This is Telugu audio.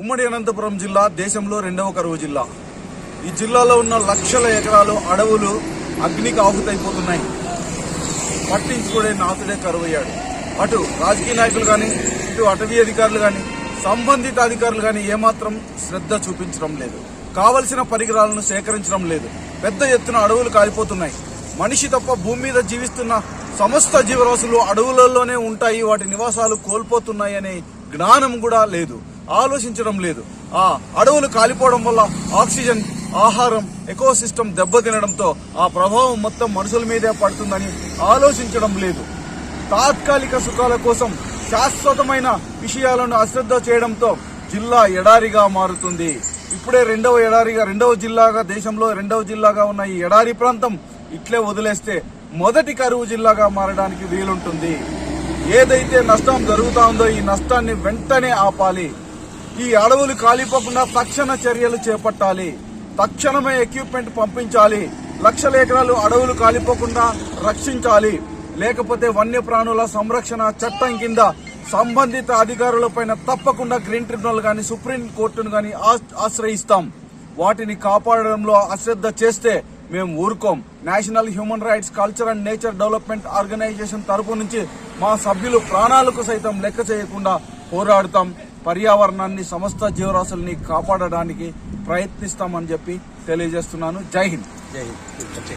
ఉమ్మడి అనంతపురం జిల్లా దేశంలో రెండవ కరువు జిల్లా. ఈ జిల్లాలో ఉన్న లక్షల ఎకరాలు అడవులు అగ్నికి ఆహుతైపోతున్నాయి. పట్టించుకునే నాతుడే కరువయ్యాడు. అటు రాజకీయ నాయకులు కానీ ఇటు అటవీ అధికారులు కానీ సంబంధిత అధికారులు కానీ ఏమాత్రం శ్రద్ధ చూపించడం లేదు. కావలసిన పరికరాలను సేకరించడం లేదు. పెద్ద ఎత్తున అడవులు కాలిపోతున్నాయి. మనిషి తప్ప భూమి మీద జీవిస్తున్న సమస్త జీవరాశులు అడవులలోనే ఉంటాయి. వాటి నివాసాలు కోల్పోతున్నాయి అనే జ్ఞానం కూడా లేదు. ఆలోచించడం లేదు. ఆ అడవులు కాలిపోవడం వల్ల ఆక్సిజన్ ఆహారం ఎకో సిస్టమ్ దెబ్బతినడంతో ఆ ప్రభావం మొత్తం మనుషుల మీదే పడుతుందని ఆలోచించడం లేదు. తాత్కాలిక సుఖాల కోసం శాశ్వతమైన విషయాలను అశ్రద్ధ చేయడంతో జిల్లా ఎడారిగా మారుతుంది. ఇప్పుడే రెండవ ఎడారిగా రెండవ జిల్లాగా దేశంలో రెండవ జిల్లాగా ఉన్న ఈ ఎడారి ప్రాంతం ఇట్లే వదిలేస్తే మొదటి కరువు జిల్లాగా మారడానికి వీలుంటుంది. ఏదైతే నష్టం జరుగుతా ఉందో ఈ నష్టాన్ని వెంటనే ఆపాలి. ఈ అడవులు కాలిపోకుండా తక్షణ చర్యలు చేపట్టాలి. తక్షణమే ఎక్విప్మెంట్ పంపించాలి. లక్షల ఎకరాలు అడవులు కాలిపోకుండా రక్షించాలి. లేకపోతే వన్యప్రాణుల సంరక్షణ చట్టం కింద సంబంధిత అధికారులపైన తప్పకుండా గ్రీన్ ట్రిబ్యునల్ గాని సుప్రీం కోర్టును గాని ఆశ్రయిస్తాం. వాటిని కాపాడడంలో అశ్రద్ధ చేస్తే మేము ఊరుకోం. National human rights culture and nature development organisation తరపు నుంచి మా సభ్యులు ప్రాణాలకు సైతం లెక్క చేయకుండా పోరాడుతాం. పర్యావరణాన్ని సమస్త జీవరాశుల్ని కాపాడడానికి ప్రయత్నిస్తామని చెప్పి తెలియజేస్తున్నాను. జై హింద్. జై హింద్.